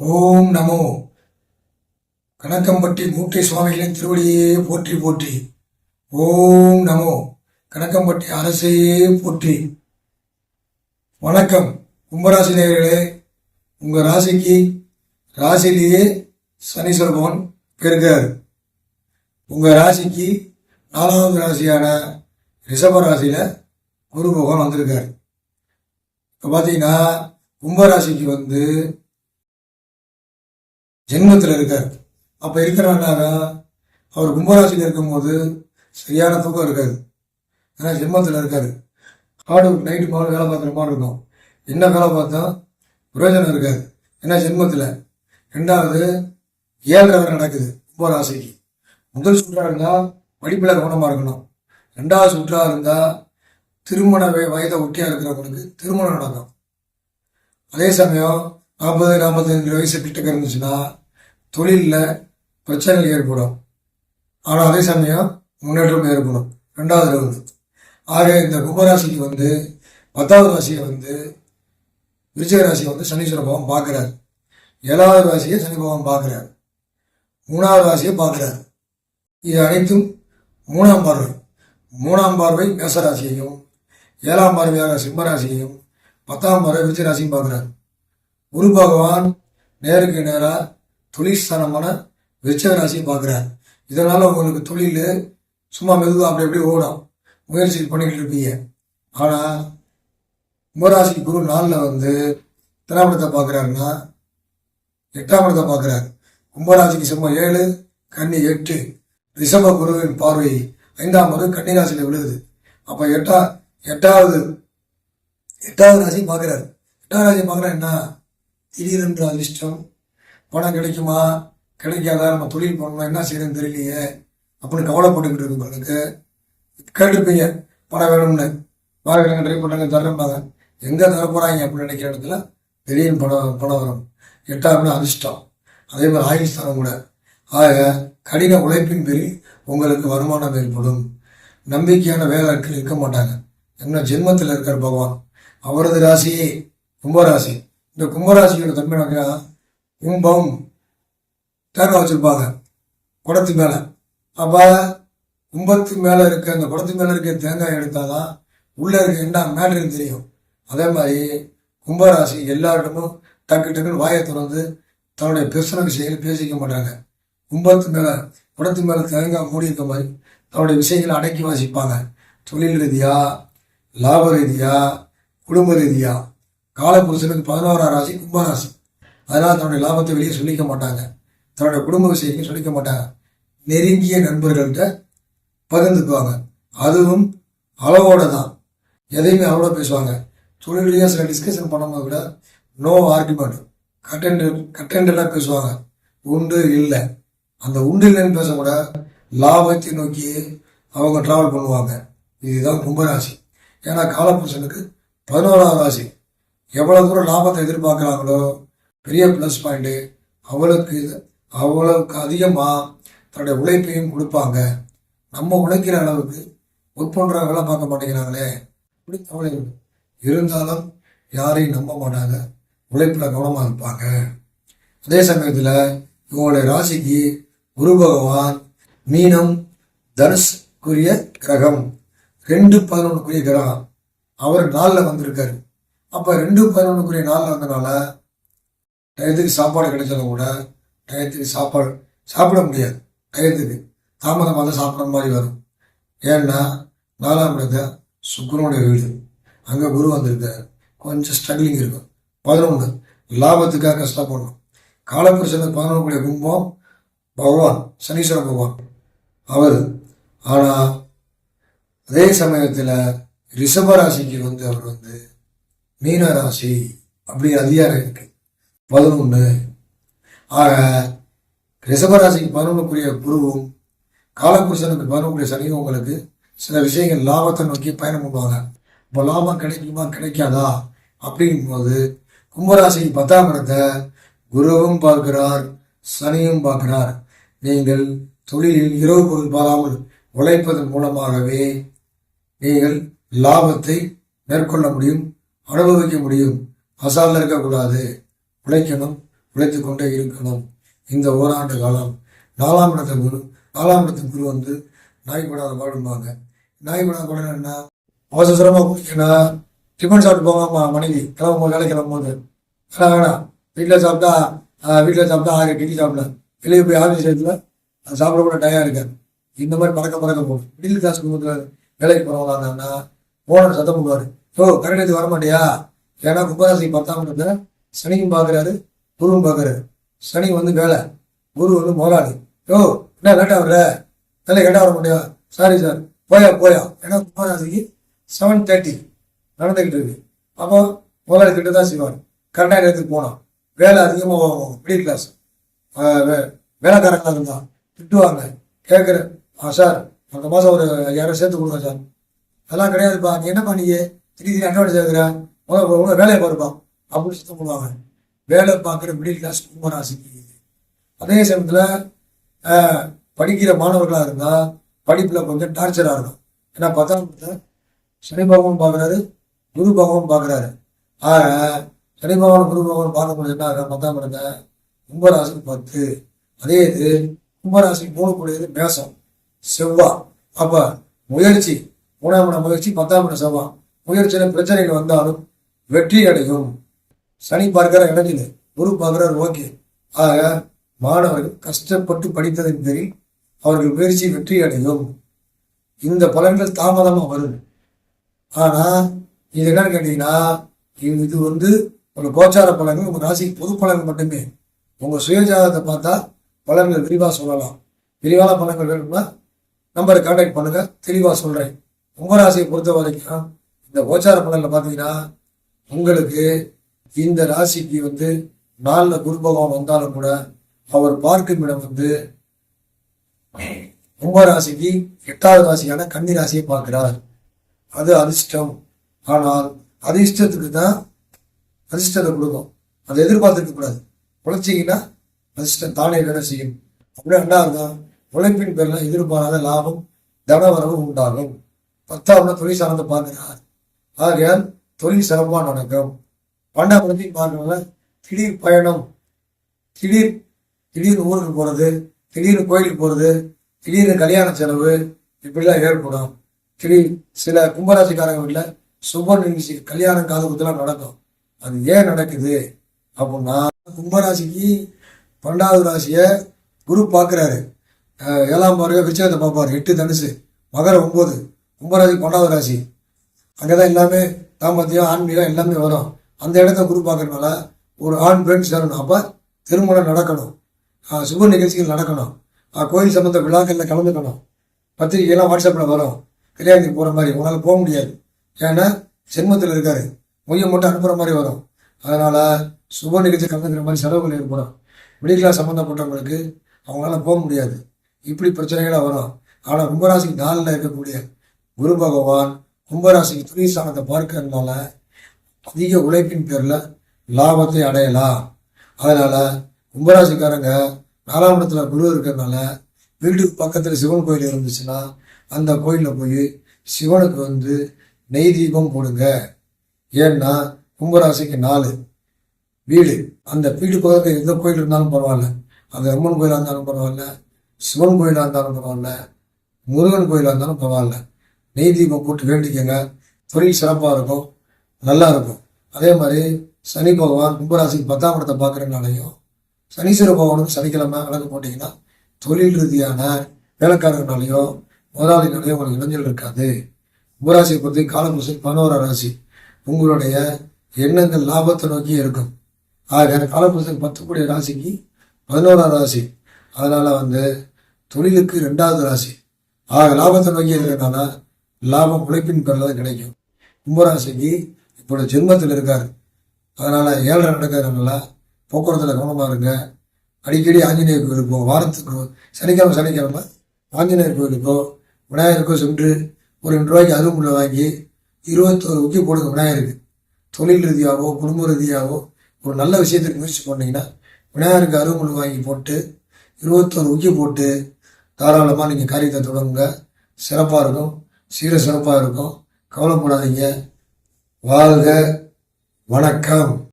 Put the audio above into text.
ஓம் நமோ. கணக்கம்பட்டி மூட்டை சுவாமிகளின் திருவடியே போற்றி போற்றி. ஓம் நமோ. கணக்கம்பட்டி அரசையே போற்றி. வணக்கம் கும்பராசி நேயர்களே உங்கள் ராசிக்கு ராசிலேயே சனீஸ்வர பகவான் பெருகார் உங்கள் ராசிக்கு நாலாவது ராசியான ரிஷப ராசியில் குரு பகவான் வந்திருக்கார். இப்போ பார்த்தீங்கன்னா கும்பராசிக்கு வந்து ஜென்மத்தில் இருக்கார். அப்போ இருக்கிறனாரா அவர் கும்பராசியில் இருக்கும்போது சரியான தூக்கம் இருக்காது. ஏன்னா ஜென்மத்தில் இருக்காரு. ஹார்டு நைட்டு மாவு வேலை பார்க்குற மாதிரி இருக்கும். என்ன வேலை பார்த்தா பிரயோஜனம் இருக்காது. ஏன்னா ஜென்மத்தில் ரெண்டாவது ஏழரை வரை நடக்குது கும்பராசிக்கு. முதல் சுற்றா இருந்தால் படிப்பில் கவனமாக இருக்கணும். ரெண்டாவது சுற்றா இருந்தால் திருமண வயதை ஒட்டியாக இருக்கிறவங்களுக்கு திருமணம் நடக்கும். அதே சமயம் நாற்பது நாற்பத்தஞ்சு வயசு கிட்டக்க இருந்துச்சுன்னா தொழிலில் பிரச்சனைகள் ஏற்படும். ஆனால் அதே சமயம் முன்னேற்றம் ஏற்படும். ரெண்டாவது ரவுண்டு ஆக இந்த கும்பராசிக்கு வந்து பத்தாவது ராசியை வந்து விருச்சிக ராசியை வந்து சனீஸ்வர பகவான் பார்க்குறாரு. ஏழாவது ராசியை சனி பகவான் பார்க்குறாரு. மூணாவது ராசியை பார்க்குறாரு. இது அனைத்தும் மூணாம் பார்வை. மூணாம் பார்வை மேசராசியையும் ஏழாம் பார்வையாக சிம்மராசியையும் பத்தாம் பார்வை விருச்சிக ராசியும் பார்க்குறாரு. குரு பகவான் நேருக்கு நேராக தொழிற்ஸ்தானமான விருச்சக ராசியை பார்க்குறார். இதனால் உங்களுக்கு தொழில் சும்மா மெதுவாக அப்படி அப்படியே ஓடும். முயற்சி பண்ணிக்கிட்டு இருப்பீங்க. ஆனால் கும்பராசி குரு நாளில் வந்து திராமணத்தை பார்க்குறாருன்னா எட்டாம் இடத்தை பார்க்குறாரு. கும்பராசிக்கு சும்மா ஏழு கன்னி எட்டு. ரிஷப குருவின் பார்வை ஐந்தாம் முறை கன்னிராசியில் விழுகுது. அப்போ எட்டா எட்டாவது எட்டாவது ராசி பார்க்குறாரு. எட்டாவது ராசி பார்க்குறா என்ன? திடீரென்று அதிர்ஷ்டம் பணம் கிடைக்குமா? கிடைக்காதா? நம்ம தொழில் பண்ணணும். என்ன செய்யறதுன்னு தெரியலையே. அப்படின்னு கவலைப்பட்டுக்கிட்டு இருக்கவங்களுக்கு கேட்டுப்பீங்க. பணம் வேணும்னு. வாங்க ட்ரை பண்ணுறாங்க தர்றம்பாங்க எங்கே தர போகிறாங்க அப்படின்னு நினைக்கிற இடத்துல திடீர்னு பணம் பணம் வரும். எட்டாவது அதிர்ஷ்டம். அதே மாதிரி ஆயுள் ஸ்தானம் கூட. ஆக கடின உழைப்பின் பேரில் உங்களுக்கு வருமானம் ஏற்படும். நம்பிக்கையான வேலைக்கு இருக்க மாட்டாங்க. என்ன ஜென்மத்தில் இருக்கார் பகவான். அவரது ராசியே கும்பராசி. இந்த கும்பராசியோட தன்மை கும்பம் தேங்காய் வச்சிருப்பாங்க. குடத்து மேலே. அப்போ கும்பத்து மேலே இருக்க அந்த குடத்து மேலே இருக்க தேங்காய் எடுத்தாதான் உள்ளே இருக்க என்ன மேட்ருன்னு தெரியும். அதே மாதிரி கும்பராசி எல்லார்கிட்டமும் டக்கு டக்குன்னு வாயை திறந்து தன்னுடைய பிரச்சனை விஷயங்கள் பேசிக்க மாட்டாங்க. கும்பத்து மேலே குடத்து மேலே தேங்காய் மூடி இருக்க மாதிரி தன்னுடைய விஷயங்களை அடக்கி வாசிப்பாங்க. தொழில் ரீதியாக லாப ரீதியாக குடும்ப ரீதியாக காலப்புருஷனுக்கு பதினோராம் ராசி கும்பராசி. அதனால் தன்னுடைய லாபத்தை வெளியே சொல்லிக்க மாட்டாங்க. தன்னுடைய குடும்ப விஷயத்தையும் சொல்லிக்க மாட்டாங்க. நெருங்கிய நண்பர்கள்ட்ட பகிர்ந்துக்குவாங்க. அதுவும் அளவோட தான் எதையுமே அளவோட பேசுவாங்க. தொழிலையும் சில டிஸ்கஷன் பண்ணும்போது கூட நோ ஆர்குமெண்ட் கட்டெண்டு கட்டெண்டெல்லாம் பேசுவாங்க. உண்டு இல்லை. அந்த உண்டு இல்லைன்னு பேச கூட லாபத்தை நோக்கி அவங்க ட்ராவல் பண்ணுவாங்க. இதுதான் கும்பராசி. ஏன்னா காலப்புருஷனுக்கு பதினோராவது ராசி. எவ்வளோ தூரம் லாபத்தை எதிர்பார்க்குறாங்களோ பெரிய ப்ளஸ் பாயிண்ட்டு அவளுக்கு இது அவ்வளவுக்கு அதிகமாக தன்னுடைய உழைப்பையும் கொடுப்பாங்க. நம்ம உழைக்கிற அளவுக்கு ஒர்க் பண்ணுறவங்களாம் பார்க்க மாட்டேங்கிறாங்களே. இப்படி கவலை இருந்தாலும் யாரையும் நம்ப மாட்டாங்க. உழைப்பில் கவனமாக இருப்பாங்க. அதே சமயத்தில் இவங்களுடைய ராசிக்கு குரு பகவான் மீனம் தனுஷ்குரிய கிரகம் ரெண்டு பதினொன்றுக்குரிய கிரகம். அவர் நாளில் வந்திருக்காரு. அப்போ ரெண்டு பதினொன்றுக்குரிய நாளில் வந்தனால டயத்துக்கு சாப்பாடு கிடைச்சாலும் கூட டயத்துக்கு சாப்பாடு சாப்பிட முடியாது. டயத்துக்கு தாமதமாக தான் சாப்பிட்ற மாதிரி வரும். ஏன்னா நாலாம் இடத்த சுக்கரனுடைய வீடு. அங்கே குரு வந்திருக்காரு. கொஞ்சம் ஸ்ட்ரகிளிங் இருக்கும். பதினொன்று லாபத்துக்காக கஷ்டப்படணும் காலப்புருஷனுக்கு பதினொன்றுடைய கும்பம் பகவான் சனீஸ்வர பகவான். அவர் ஆனால் அதே சமயத்தில் ரிஷபராசிக்கு வந்து அவர் வந்து மீன ராசி அப்படி அதிகாரம் இருக்குது பதினொன்று ஆக ரிஷபராசிக்கு பதினொன்றுக்குரிய குருவும் காலபுருஷனுக்கு பதினொன்றுக்குரிய சனியும் உங்களுக்கு சில விஷயங்கள் லாபத்தை நோக்கி பயணம் பண்ணுவாங்க. இப்போ லாபம் கிடைக்குமா கிடைக்காதா? அப்படிங்கும்போது கும்பராசிக்கு பத்தாம் இடத்தை குருவும் பார்க்கிறார் சனியும் பார்க்கிறார். நீங்கள் தொழிலில் இரவு பொருள் பாராமல் உழைப்பதன் மூலமாகவே நீங்கள் லாபத்தை மேற்கொள்ள முடியும் அனுபவிக்க முடியும். அசாலில் இருக்கக்கூடாது. உழைக்கணும் உழைத்து கொண்டே இருக்கணும். இந்த ஓராண்டு காலம் நாலாம் இடத்த குரு நாலாம் இடத்து குரு வந்து நாய் பாடும்பாங்க. நாய் படாத பாடம் என்ன அவசரமாக குடிக்கணும் டிஃபன் சாப்பிட்டு போவாமா மனைவி கிளம்பும் போது வேலை கிளம்பும் போது வேணாம் வேணாம் வீட்டில் சாப்பிட்டா வீட்டில் சாப்பிட்டா ஆறு டிக்கி சாப்பிடலாம். வெளியே போய் ஆஃபீஸ் இடத்துல அது சாப்பிட கூட டயம் இருக்காது இந்த மாதிரி பறக்க பறக்க போகும். மிடில் கிளாஸ் குடும்பத்தில் வேலைக்கு போகிறவங்களாங்கன்னா ஓனர் சத்தம் போடுவார். ஓ கரெக்டாக வர மாட்டியா ஏன்னா கும்பராசி பத்தாம் இடத்துல சனியும் பார்க்குறாரு குருவும் பார்க்குறாரு. சனி வந்து வேலை குரு வந்து முதலாளி. ஓ என்ன லேட்டாக வர்ற? வேலை லேட்டாக வர முடியாது சாரி சார் போயா போயா. ஏன்னா கும்பராசிக்கு செவன் தேர்ட்டி நடந்துக்கிட்டு இருக்கு. அப்போ முதலாளி கிட்ட தான் செய்வார். கரெக்டாக நேரத்துக்கு போனோம் வேலை அதிகமாக ஆகும் மிடில் கிளாஸ் வேலைக்காரங்களாக இருந்தால் திட்டுவாங்க. கேட்குறேன் ஆ சார் அந்த மாதம் ஒரு ஐயாயிரம் சேர்த்து கொடுங்க சார் அதெல்லாம் கிடையாதுப்பா. நீ என்ன பண்ணீங்க திடீர் அட்வான்ஸ் சேர்க்குற முதல்ல வேலையை பாருப்பா. அப்படின்னு சுத்தம் பண்ணுவாங்க வேலை பார்க்குற மிடில் கிளாஸ் கும்பராசிக்கு அதே சமயத்தில் படிக்கிற மாணவர்களாக இருந்தால் படிப்பில் கொஞ்சம் டார்ச்சராக இருக்கும். ஏன்னா பத்தாம் சனி பகவான் பார்க்குறாரு குரு பகவான் பார்க்குறாரு. ஆக சனி பகவான் குரு பகவான் பார்க்கும்போது என்ன ஆகும் பத்தாம் இடத்த கும்பராசிக்கு பத்து அதே இது கும்பராசிக்கு போகக்கூடியது மேசம் செவ்வா. அப்போ முயற்சி மூணாம் இடம் முயற்சி பத்தாம் இடம் செவ்வா. முயற்சியில் பிரச்சனைகள் வந்தாலும் வெற்றி அடையும். சனி பார்க்கிற இடத்துல குரு பார்க்கிறார் ஓகே. ஆக மாணவர்கள் கஷ்டப்பட்டு படித்ததின் பேரில் அவர்கள் முயற்சி வெற்றி அடையும். இந்த பலன்கள் தாமதமாக வரும். ஆனால் இது என்னன்னு கேட்டீங்கன்னா இது வந்து உங்கள் கோச்சார பலன்கள் உங்கள் ராசிக்கு பொது பலன்கள் மட்டுமே. உங்கள் சுயஜாதத்தை பார்த்தா பலன்கள் விரிவாக சொல்லலாம். விரிவான பலன்கள் வேணும்னா நம்பரை கான்டாக்ட் பண்ணுங்கள் தெளிவாக சொல்கிறேன் உங்கள் ராசியை பொறுத்த வரைக்கும் இந்த கோச்சார பலனில் பார்த்தீங்கன்னா உங்களுக்கு இந்த ராசிக்கு வந்து நாளில் குரு பகவான் வந்தாலும் கூட அவர் பார்க்கும் இடம் வந்து கும்பராசிக்கு எட்டாவது ராசியான கன்னி ராசியை பார்க்கிறார். அது அதிர்ஷ்டம். ஆனால் அதிர்ஷ்டத்துக்கு தான் அதிர்ஷ்டத்தை கொடுக்கும். அதை எதிர்பார்த்துருக்க கூடாது. உழைச்சிங்கன்னா அதிர்ஷ்டம் தானே வேலை செய்யும். அப்படி ரெண்டாவது உழைப்பின் பேரில் எதிர்பாராத லாபம் தனவரவு உண்டாகும். பத்தாவது தொழில் சார்ந்து பார்க்கிறார். ஆகையால் தொழில் சிறப்பாக நடக்கும் பன்னெண்டாம் பார்க்கறதுல திடீர் பயணம் திடீர் திடீர்னு ஊருக்கு போகிறது திடீர்னு கோயிலுக்கு போகிறது திடீர்னு கல்யாண செலவு இப்படிலாம் ஏற்படும். திடீர் சில கும்பராசிக்காரங்க வீட்டில் சுப நிகழ்ச்சி கல்யாணம் காது நடக்கும். அது ஏன் நடக்குது அப்படின்னா கும்பராசிக்கு பன்னெண்டாவது ராசியை குரு பார்க்குறாரு ஏழாம் பாருங்க விருச்சகத்தை பார்ப்பார் எட்டு தனுசு மகர ஒம்பது. கும்பராசி பன்னெண்டாவது ராசி. அங்கே தான் எல்லாமே தாம்பத்தியம் ஆன்மீகம் எல்லாமே வரும். அந்த இடத்த குரு பார்க்கறதுனால ஒரு ஆண் பெண் சேரணும். அப்போ திருமணம் நடக்கணும். சுப நிகழ்ச்சிகள் நடக்கணும். கோயில் சம்மந்த விழாக்களில் கலந்துக்கணும். பத்திரிகைலாம் வாட்ஸ்அப்பில் வரும். கல்யாணத்துக்கு போகிற மாதிரி. உங்களால் போக முடியாது. ஏன்னா ஜென்மத்தில் இருக்காரு. மொய்யை மட்டும் அனுப்புகிற மாதிரி வரும். அதனால் சுப நிகழ்ச்சி கலந்துக்கிற மாதிரி செலவுகள் ஏற்படும். மிடில் கிளாஸ் சம்மந்தப்பட்டவங்களுக்கு அவங்களால போக முடியாது. இப்படி பிரச்சனைகளாக வரும். ஆனால் கும்பராசிக்கு நாளில் இருக்கக்கூடிய குரு பகவான் கும்பராசிக்கு துணி ஸ்தானத்தை பார்க்கறதுனால அதிக உழைப்பின் பேரில் லாபத்தை அடையலாம். அதனால் கும்பராசிக்காரங்க நாலாம் இடத்துல குரு இருக்கிறதுனால வீட்டுக்கு பக்கத்தில் சிவன் கோயில் இருந்துச்சுன்னா அந்த கோயிலில் போய் சிவனுக்கு வந்து நெய் தீபம் போடுங்க. ஏன்னா கும்பராசிக்கு நாலு வீடு. அந்த வீடு பக்கத்தில் எந்த கோயில் இருந்தாலும் பரவாயில்ல. அது அம்மன் கோயிலாக இருந்தாலும் பரவாயில்ல. சிவன் கோயிலாக இருந்தாலும் பரவாயில்ல. முருகன் கோயிலாக இருந்தாலும் பரவாயில்ல. நெய் தீபம் போட்டு வேண்டிக்கங்க. தொழில் சிறப்பாக இருக்கும். நல்லா இருக்கும் அதே மாதிரி சனி பகவான் கும்பராசிக்கு பத்தாம் இடத்தை பார்க்குறதுனாலையும் சனீஸ்வர பகவானுக்கு சனிக்கிழமை விளக்கு போட்டிங்கன்னா தொழில் ரீதியான வேலைக்காரர்களாலேயோ முதலாளினாலேயோ உங்களுக்கு இளைஞர்கள் இருக்காது. கும்பராசியை பொறுத்து காலபுருஷன் பதினோரா ராசி. உங்களுடைய எண்ணங்கள் லாபத்தை நோக்கி இருக்கும். ஆக காலபுருஷன் பத்தக்கூடிய ராசிக்கு பதினோராம் ராசி. அதனால் வந்து தொழிலுக்கு ரெண்டாவது ராசி. ஆக லாபத்தை நோக்கி இருக்கிறதுனால லாபம் உழைப்பின் பெறதான் கிடைக்கும். கும்பராசிக்கு இப்போ ஜென்மத்தில் இருக்கார். அதனால் ஏழரை நடக்கிறதுனால போக்குவரத்தில் கவனமாக இருங்க. அடிக்கடி ஆஞ்சநேயர் கோயிலுக்கோ வாரத்துக்கோ சனிக்கிழமை சனிக்கிழமை ஆஞ்சநேயர் கோயிலுக்கோ விநாயகருக்கோ சென்று ஒரு ரெண்டு ரூபாய்க்கு அருமுள்ள வாங்கி இருபத்தோரு உக்கி போடுங்க விநாயகருக்கு. தொழில் ரீதியாகவோ குடும்ப ரீதியாகவோ ஒரு நல்ல விஷயத்துக்கு முயற்சி பண்ணிங்கன்னா விநாயகருக்கு அருமுள் வாங்கி போட்டு இருபத்தோரு உக்கி போட்டு தாராளமாக நீங்கள் காரியத்தை தொடங்குங்க. சிறப்பாக இருக்கும். சீர சிறப்பாக இருக்கும். கவலைப்படாதீங்க. வாழ்க வணக்கம்.